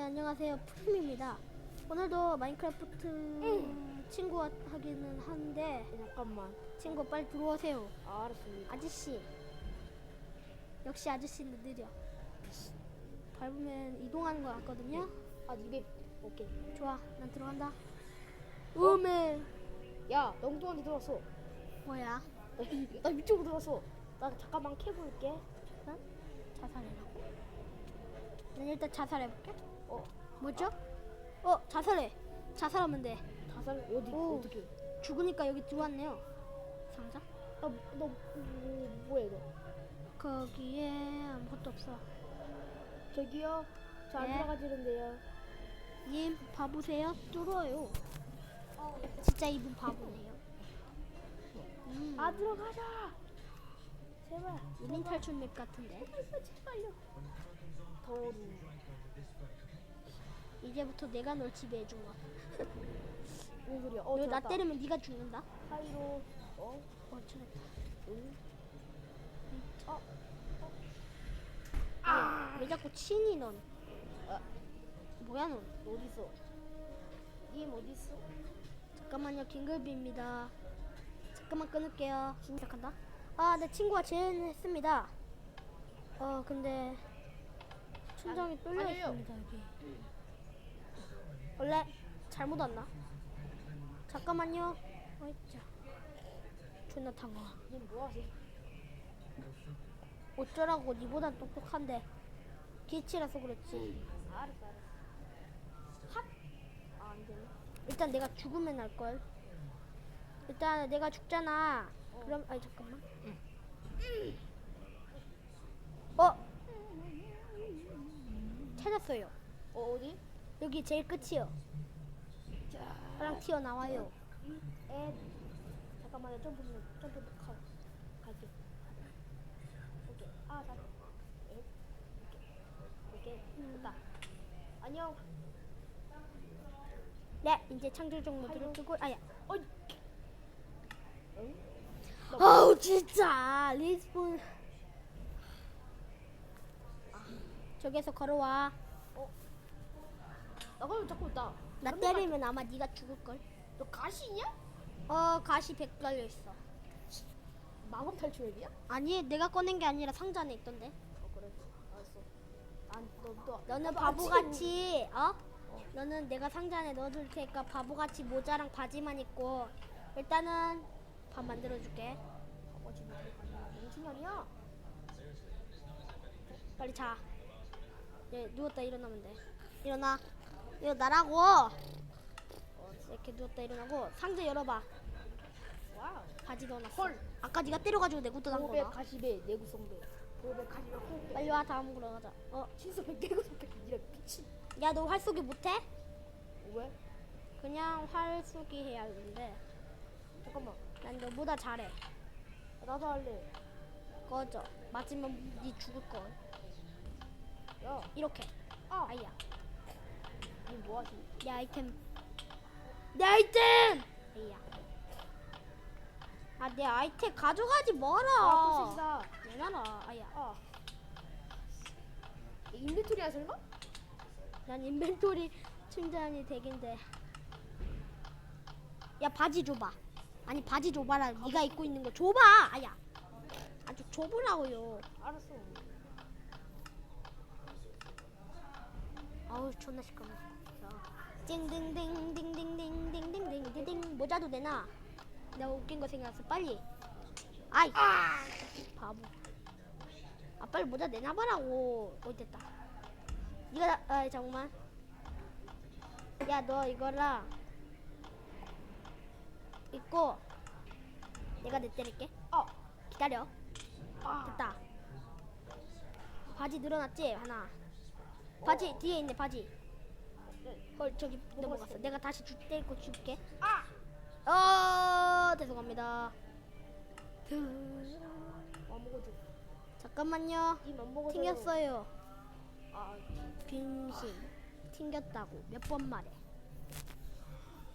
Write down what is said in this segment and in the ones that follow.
네, 안녕하세요. 프림입니다. 오늘도 마인크래프트 친구 하기는 하는데 잠깐만. 친구 빨리 들어오세요. 아, 알았습니다. 아저씨. 역시 아저씨는 느려. 밟으면 이동하는 거 같거든요. 아, 200. 오케이. 좋아, 난 들어간다. 음에 야, 엉뚱한데 들어왔어. 뭐야? 나, 이- 나 위쪽으로 들어왔어. 나 잠깐만 캐볼게. 응? 자살해라고? 난 일단 자살해볼게. 어, 뭐죠? 어, 자살해. 자살하면 돼. 자살 어디 오. 어떻게? 죽으니까 여기 들어왔네요. 상자? 아, 너 뭐, 뭐야 이거? 거기에 아무것도 없어. 저기요. 저 안 네. 들어가지는데요. 님 바보세요? 뚫어요. 진짜 이분 바보네요. 음, 아, 들어가자. 제발. 1인 탈출 맵 같은데. 제발, 제발요. 더러워. 이제부터 내가 널 거야. 무슨 소리야? 어, 너나 들어왔다. 때리면 네가 죽는다. 사이로. 어, 어, 쳐냈다. 응. 어, 아! 왜 자꾸 치니 넌? 아, 뭐야 넌? 어디 있어? 님 어디 있어? 잠깐만요, 긴급입니다. 잠깐만 끊을게요. 시작한다. 아, 내 친구가 재현했습니다. 어, 근데 천장이 뚫려 아니에요. 있습니다 여기. 원래 잘못 왔나? 잠깐만요. 어이자. 존나 탄 거. 님 뭐하지? 어쩌라고 니보단 똑똑한데 기치라서 그렇지. 알았어, 알았어. 핫. 아, 안 되네. 일단 내가 죽으면 할 걸. 일단 내가 죽잖아. 그럼 아니 잠깐만. 어? 찾았어요. 어, 어디? 여기 제일 끝이요. 자, 그냥 튀어 나와요. 에. 잠깐만요. 점프 좀, 점프 좀 가. 갈게. 오케이. 아, 나. 에. 오케이. 오케이. 됐다. 안녕. 네, 이제 창조적 모드를. 끄고 아야. 어이. 응? 아우 진짜 리스폰. 저기서 걸어와. 나 그럼 자꾸 있다. 나 때리면 아마 네가 죽을 걸. 너 가시냐? 어 가시 100 달려 있어. 마법 탈출 앱이야? 아니 내가 꺼낸 게 아니라 상자 안에 있던데. 어, 그래. 알았어. 난, 너, 너. 너는 너 바보같이 어? 너는 내가 상자 안에 넣어둘 테니까 바보같이 모자랑 바지만 입고 일단은 밥 만들어줄게. 어, 지금 무슨 년이야? 빨리 자. 얘 누웠다 일어나면 돼. 일어나. 일어나라고. 이렇게 누웠다 일어나고 상자 열어봐. 와우. 바지 넣어놨어. 헐. 아까 네가 때려가지고 내 것도 난 거다. 가시배 내구성배. 고백 가시배 호흡. 빨리 와 다음 으로 가자. 어, 신서 백 내구성배. 이래 미친. 야 너 활쏘기 못해? 왜? 그냥 활쏘기 해야 하는데 잠깐만. 난 너보다 잘해. 나도 할래. 꺼져. 맞으면 네 죽을 걸. 야. 이렇게. 아. 아야. 니 뭐하지? 내 아이템. 내 아이템. 아야. 아 내 아이템 가져가지 마라. 아. 내놔라. 아야. 아. 인벤토리야 설마? 난 인벤토리 충전이 되긴데. 야 바지 줘봐. 아니 바지 줘봐라. 네가 입고 있는 거 줘봐. 아야. 아주 줘보라고요. 알았어. 아우 존나 시끄러워. 띵띵띵띵띵띵띵띵띵띵띵 모자도 내놔. 내가 웃긴 거 생각났어. 빨리. 아이. 바보. 아 빨리 모자 내놔봐라고. 어디 됐다. 네가 나- 아 잠깐만. 야 너 이거랑 입고 내가 내 때릴게. 아. 기다려. 아. 됐다. 바지 늘어났지 하나. 바지 뒤에 있네 바지. 네. 헐 저기. 넘어갔어. 내가 다시 줄 때리고 줄게. 아. 어 죄송합니다. 뭐 먹어줘. 잠깐만요. 먹어줘. 튕겼어요. 아. 빙신. 튕겼다고 몇 번 말해.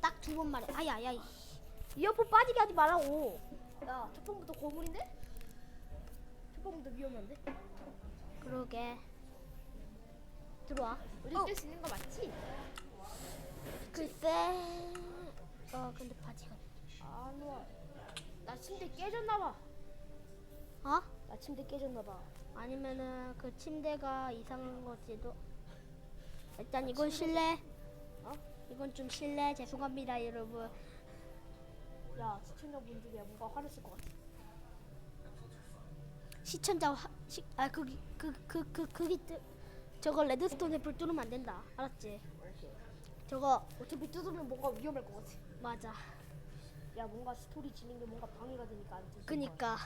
딱 두 번 말해. 아야 야. 이어폰 빠지게 하지 말라고. 야, 첫 번부터 고물인데? 첫 번부터 위험한데? 그러게. 들어와. 우리 어. 뜰수 있는 거 맞지? 글쎄. 어 근데 바지가. 아 좋아. 나 침대 깨졌나 봐. 어? 나 침대 깨졌나 봐. 아니면은 그 침대가 이상한 거지도. 일단 이건 실례. 어? 이건 좀 실례. 죄송합니다 여러분. 야 시청자분들이 뭔가 화냈을 것 같아. 시청자 화, 시, 아 거기 그그 그 그기 뜨 저거 레드스톤에 불 뚫으면 안 된다. 알았지? 저거 어차피 뜯으면 뭔가 위험할 것 같아. 맞아. 야 뭔가 스토리 진행에 뭔가 방해가 되니까 안 그니까.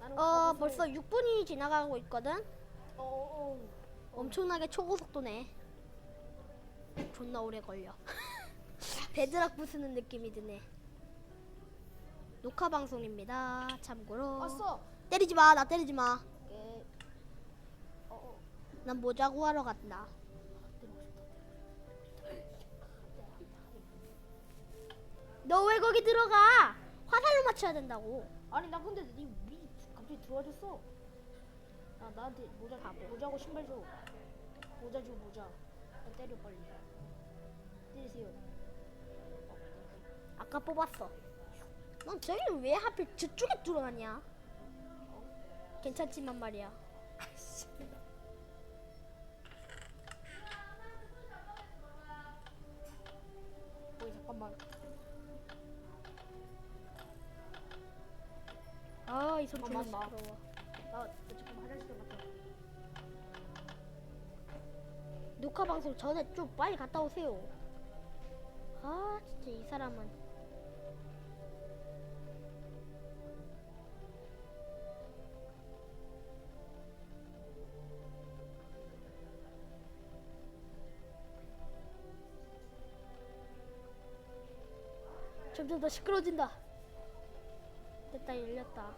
나는 어 갑옷을- 벌써 6분이 지나가고 있거든. 어, 어, 어. 엄청나게 초고속도네. 존나 오래 걸려. 베드락 부수는 느낌이 드네. 녹화 방송입니다. 참고로. 왔어. 때리지 마. 나 때리지 마. 깨. 어, 어. 난 모자 구하러 간다. 때리고 싶다. 너 왜 거기 들어가? 화살로 맞춰야 된다고. 아니 나 근데 니위 갑자기 들어와줬어. 야 나한테 모자 모자고 신발 줘. 모자 줘 모자. 나 때려 빨리. 때리세요. 어, 아까 뽑았어. 넌 저기는 왜 하필 저쪽에 뚫어놨냐? 괜찮지만 말이야. 아씨. 어이 잠깐만. 아, 이 소리 존나 잠깐만, 나. 시끄러워. 나, 나 지금 화장실 좀 갔다. 녹화 방송 전에 좀 빨리 갔다 오세요. 아, 진짜 이 사람은. 점점 더 시끄러워진다. 됐다, 열렸다.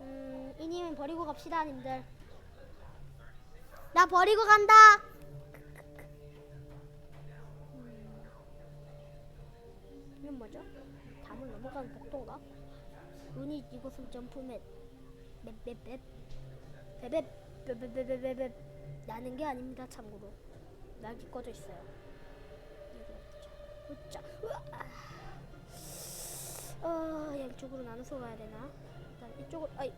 음, 이님은 버리고 갑시다, 님들. 나 버리고 간다. 음, 이건 뭐죠? 담을 넘어가는 복도인가? 운이 이곳은 점프맵. 맵맵맵. 맵맵. 맵맵맵맵맵. 나는 게 아닙니다, 참고로. 낙이 꺼져 있어요. 으짜. 으아. 어, 양쪽으로 나눠서 가야 되나? 일단 이쪽으로, 아이.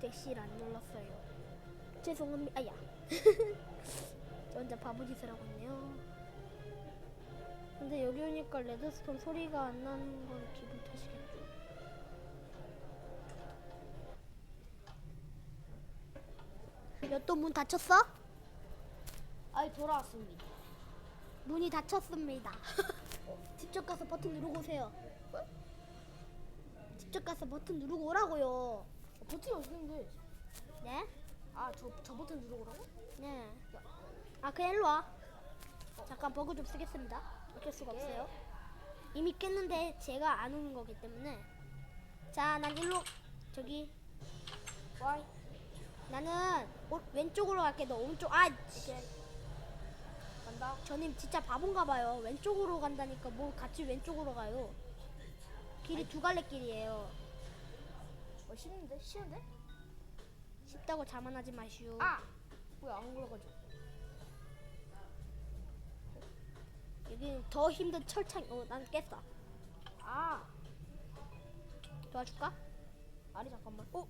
대시를 안 눌렀어요. 죄송합니다. 아야. 저 혼자 바보 짓을 하고 있네요. 근데 여기 오니까 레드스톤 소리가 안 나는 건 기분 탓이겠죠. 또문 닫혔어? 아이 돌아왔습니다. 문이 닫혔습니다. 직접 가서 버튼 누르고 오세요. 직접 가서 버튼 누르고 오라고요. 어, 버튼이 없는데. 네? 아저 저 버튼 누르라고? 네. 아, 그냥 일로 와. 잠깐 버그 좀 쓰겠습니다. 어쩔 수가 없어요. 이미 깼는데 제가 안 오는 거기 때문에. 자, 난 일로 저기 와이. 나는 오, 왼쪽으로 갈게. 너 오른쪽. 아, 이렇게 간다. 저님 진짜 바본가 봐요. 왼쪽으로 간다니까 뭐 같이 왼쪽으로 가요. 길이 두 갈래 길이에요. 어 쉬운데 쉬운데? 쉽다고 자만하지 마시오. 아 뭐야 안 올라가죠? 여기 더 힘든 철창. 어, 난 깼어. 아 도와줄까? 아니 잠깐만. 어?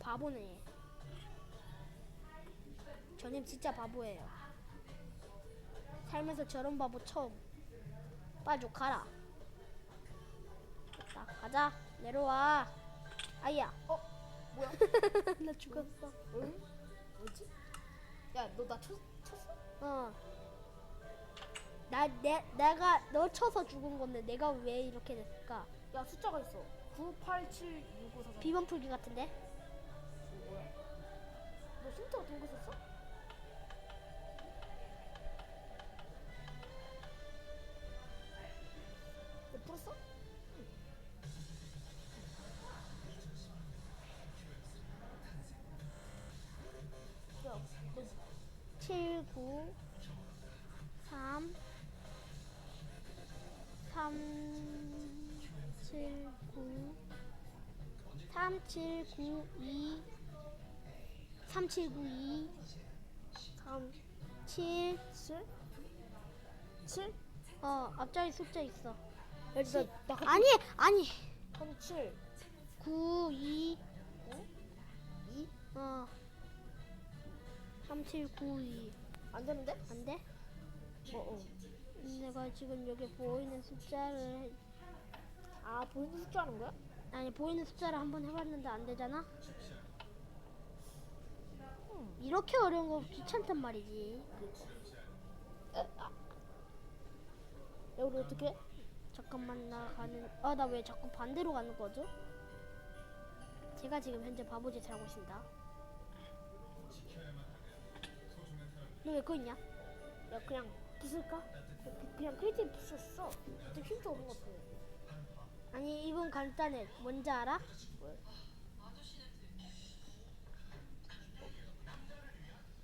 바보네. 저님 진짜 바보예요. 살면서 저런 바보 처음. 좀 가라. 됐다. 가자. 내려와. 아야. 어 뭐야? 나 죽었어. 응? 뭐지? 야 너나쳤 쳤어? 어. 나, 내, 내가 너 쳐서 죽은 건데 내가 왜 이렇게 됐을까? 야 숫자가 있어. 9, 8, 7, 6, 5, 4, 3. 비번 풀기 같은데? 뭐야? 너 힌트 같은 거 썼어? 9, 3, 3, 7, 9, 3, 7, 9, 2, 3, 7, 9, 2, 3, 7, 7? 7? 어, 앞자리 숫자 있어. 야, 나, 나 같은 아니, 아니. 3, 7, 9, 2, 2? 어, 3, 7, 9, 2. 안 되는데? 안 돼? 어 어 내가 지금 여기 보이는 숫자를 아 보이는 숫자 하는 거야? 아니 보이는 숫자를 한번 해봤는데 안 되잖아. 음. 이렇게 어려운 거 귀찮단 말이지. 야 우리 어떻게? 잠깐만 나 가는. 아 나 왜 자꾸 반대로 가는 거죠? 제가 지금 현재 바보짓을 하고 있습니다. 너왜 그거 있냐? 야 그냥 부술까? 그- 그냥 크리티브 부셨어 좀 힘도 없는 것 같아 아니 이분 간단해. 뭔지 알아?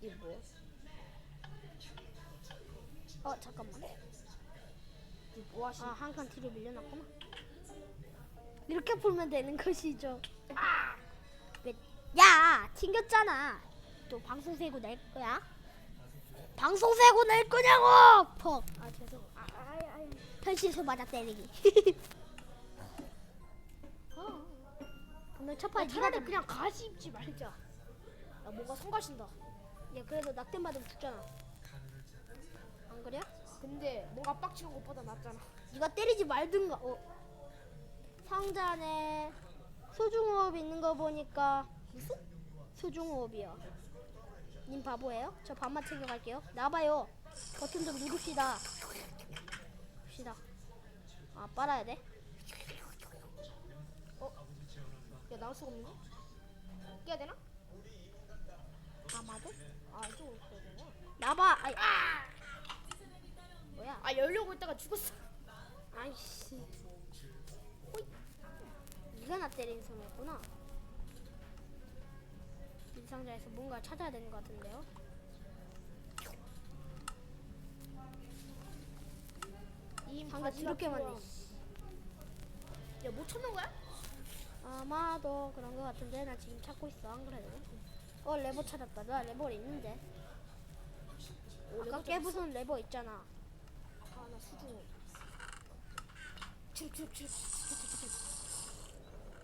이게 뭐야? 어 잠깐만. 뭐 하시? 아한 칸 뒤로 밀려났구나. 이렇게 풀면 되는 것이죠. 아! 왜? 야 튕겼잖아. 또 방송 세고 낼 거야? 방송 세고 낼 거냐고! 퍽. 아 죄송 아 아이 아이 편실수 맞아 때리기. 아, 오늘 첫아판 차라리 네가 그냥 가시 입지 말자 야 뭔가 성가신다 야 그래도 낙대 맞으면 죽잖아. 안 그래? 근데 뭔가 빡치는 것보다 낫잖아 네가 때리지 말든가. 어. 상자 안에 소중호흡 있는 거 보니까 무슨? 소중호흡이요. 님 바보예요? 저 밥만 챙겨갈게요. 나봐요. 버튼 좀 누릅시다. 봅시다. 아 빨아야 돼? 야 나올 수가 없는데? 깨야 되나? 아마도? 아 이쪽으로 깨야 되나? 나봐. 아이. 뭐야? 아 열려고 있다가 죽었어 아이씨. 호이. 네가 나 때린 소리였구나. 이 상자에서 뭔가 찾아야 되는 것 같은데요? 이 상자 더럽게 많네. 야못 찾는 거야? 아마도 그런 것 같은데 나 지금 찾고 있어 안 그래도? 어 레버 찾았다. 나 레버 있는데. 아까 깨부순 레버 있잖아. 아나 수중호 츄츄츄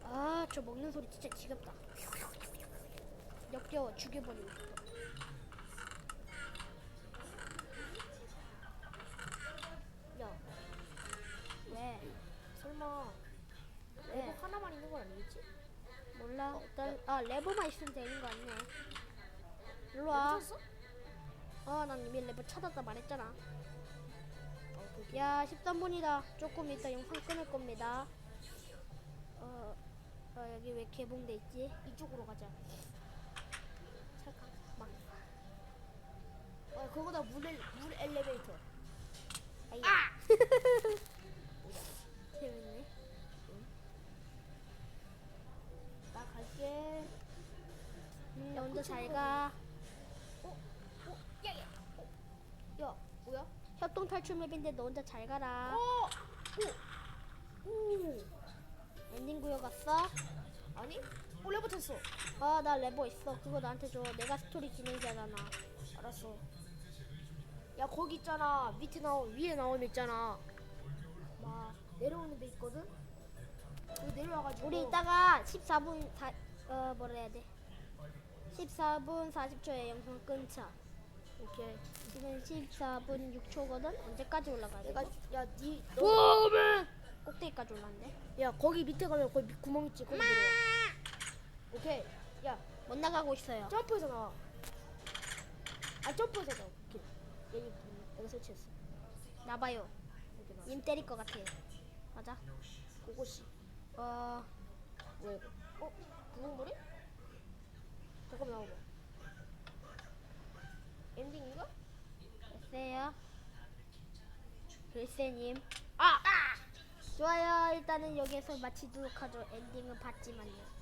아저 먹는 소리 진짜 지겹다. 역겨워 죽여버리고 싶어. 야 왜? 설마 왜? 레버 하나만 있는 건 아니겠지? 몰라. 일단 아 레버만 있으면 되는 거 아니네. 일로 레버 와. 찾았어? 어, 난 이미 레버 찾았다 말했잖아. 어 그게 야, 13분이다. 조금 이따 영상 끊을 겁니다. 어, 어 여기 왜 개봉돼 있지? 이쪽으로 가자 잠깐만. 어 그거다 물, 엘, 물 엘리베이터 아이. 재밌네. 나 갈게 음, 너 혼자 잘 가. 어? 야 야 어? 야 뭐야? 협동 탈출 맵인데 너 혼자 잘 가라. 어? 오! 오! 엔딩 구역 갔어? 아니? 어 레버 탔어 아, 나 레버 있어. 그거 나한테 줘. 내가 스토리 진행자잖아. 알았어 야 거기 있잖아 밑에 나오 위에 나오면 있잖아 막 내려오는 데 있거든? 거기 내려와가지고 우리 이따가 14분 사, 어 뭐라 해야 돼? 14분 40초에 영상 끊자. 오케이 지금 14분 6초거든. 언제까지 올라가야 돼? 내가 야니 꼭대기까지. 야 거기 밑에 가면 거기 밑 구멍 있지 거기 내려와 오케이 야 못 나가고 있어요. 점프해서 나와 아 점프해서 나와 여기 내가 설치했어 나봐요. 여기 나님 때릴 것 같아. 맞아. 그곳이 어 뭐야 이거 어? 구멍머리? 잠깐만 나와봐 엔딩인가? 글쎄요. 글쎄님. 아! 좋아요. 일단은 여기서 마치도록 하죠. 엔딩은 봤지만요.